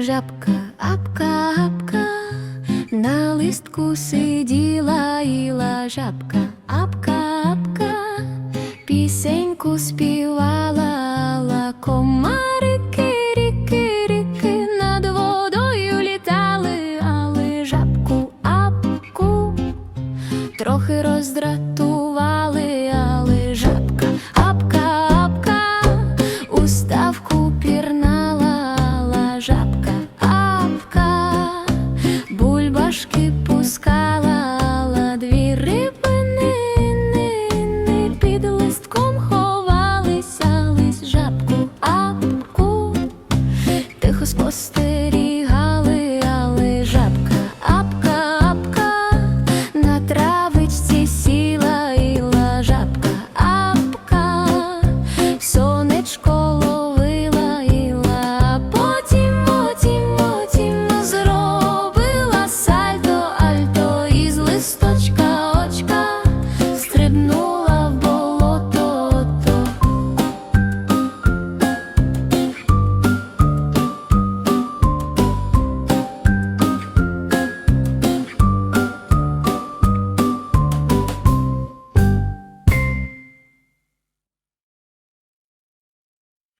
Жабка, апка, апка, на листку сиділа іла жабка, апка, апка, пісеньку співала, ала комарики, ріки, ріки. Над водою літали, але жабку, апку. Трохи роздратували, Розпускала дві рибини, під листком ховалися лись жабку апку, тихо спостерігала